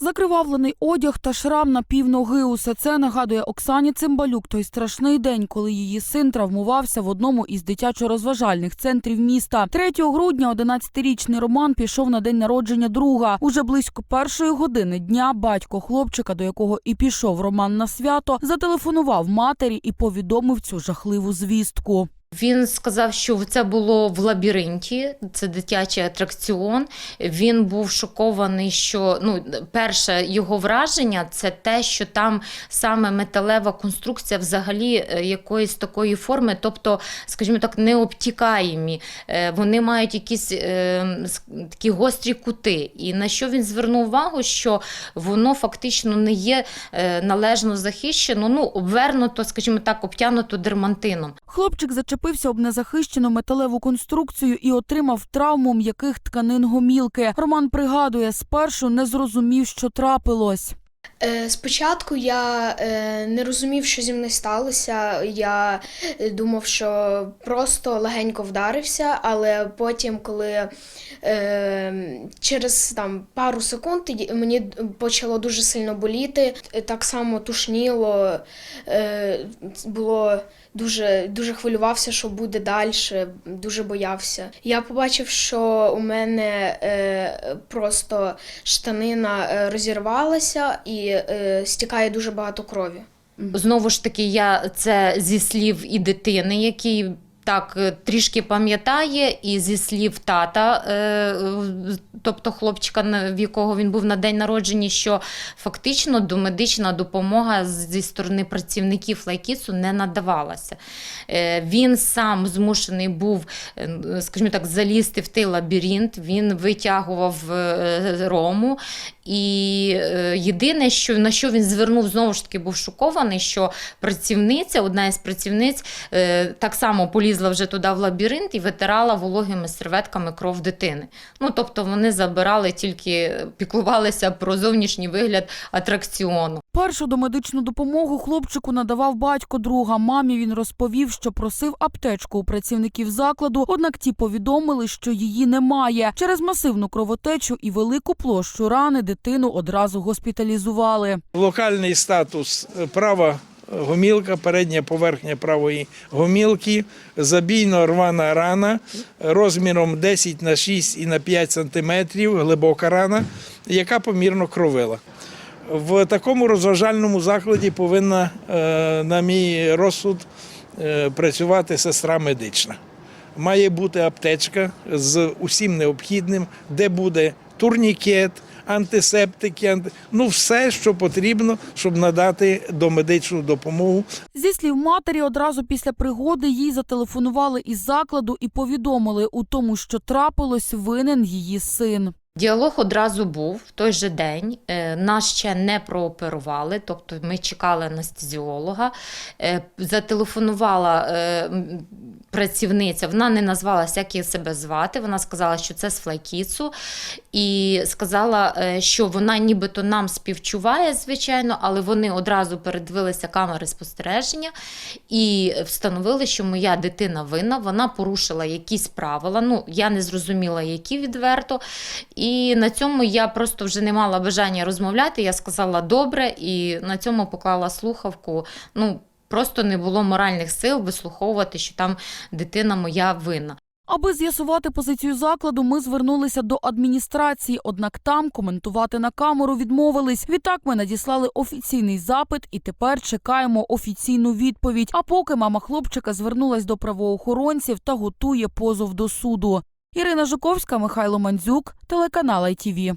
Закривавлений одяг та шрам на півноги. Усе це нагадує Оксані Цимбалюк той страшний день, коли її син травмувався в одному із дитячо-розважальних центрів міста. 3 грудня 11-річний Роман пішов на день народження друга. Уже близько першої години дня батько хлопчика, до якого і пішов Роман на свято, зателефонував матері і повідомив цю жахливу звістку. Він сказав, що це було в лабіринті, це дитячий атракціон. Він був шокований, що ну, перше його враження це те, що там саме металева конструкція взагалі е, якоїсь такої форми, тобто, скажімо так, необтікаємі. Е, Вони мають якісь е, такі гострі кути. І на що він звернув увагу, що воно фактично не є е, належно захищено, ну, обвернуто, скажімо так, обтянуто дермантином. Хлопчик зачепився об незахищену металеву конструкцію і отримав травму м'яких тканин гомілки. Роман пригадує, спершу не зрозумів, що трапилось. Е, Спочатку я е, не розумів, що зі мною сталося. Я е, думав, що просто легенько вдарився, але потім, коли через там, пару секунд мені почало дуже сильно боліти, так само тушніло, було дуже, дуже хвилювався, що буде далі, дуже боявся. Я побачив, що у мене просто штанина розірвалася і е, стікає дуже багато крові. Знову ж таки, я це зі слів і дитини, який так е, трішки пам'ятає, і зі слів тата, е, тобто хлопчика, в якого він був на день народження, що фактично домедична допомога зі сторони працівників лайкісу не надавалася. Е, Він сам змушений був, скажімо так, залізти в той лабіринт, він витягував рому. І єдине, що на що він звернув, знову ж таки був шокований, що працівниця, одна із працівниць, так само полізла вже туди в лабіринт і витирала вологими серветками кров дитини. Ну тобто вони забирали тільки піклувалися про зовнішній вигляд атракціону. Першу домедичну допомогу хлопчику надавав батько друга. Мамі він розповів, що просив аптечку у працівників закладу, однак ті повідомили, що її немає. Через масивну кровотечу і велику площу рани дитину одразу госпіталізували. Локальний статус е, права гомілка, передня поверхня правої гомілки, забійно рвана рана розміром 10 на 6 і на 5 сантиметрів, глибока рана, яка помірно кровила. В такому розважальному закладі повинна, е, на мій розсуд, е, працювати сестра медична. Має бути аптечка з усім необхідним, де буде турнікет, антисептики, анти... ну все, що потрібно, щоб надати домедичну допомогу Зі слів матері, одразу після пригоди їй зателефонували із закладу і повідомили у тому, що трапилось, винен її син. Діалог одразу був в той же день. Е, Нас ще не прооперували, тобто ми чекали анестезіолога. Е, Зателефонувала е, працівниця, вона не назвалася, як її себе звати. Вона сказала, що це з флайкіцу, і сказала, що вона нібито нам співчуває, звичайно, але вони одразу передивилися камери спостереження і встановили, що моя дитина винна, вона порушила якісь правила. Ну, я не зрозуміла, які відверто. І на цьому я просто вже не мала бажання розмовляти. Я сказала добре, і на цьому поклала слухавку. Ну, просто не було моральних сил вислуховувати, що там дитина моя винна. Аби з'ясувати позицію закладу, ми звернулися до адміністрації, однак там коментувати на камеру відмовились. Відтак ми надіслали офіційний запит і тепер чекаємо офіційну відповідь. А поки мама хлопчика звернулась до правоохоронців та готує позов до суду. Ірина Жуковська, Михайло Мандзюк, телеканал ITV.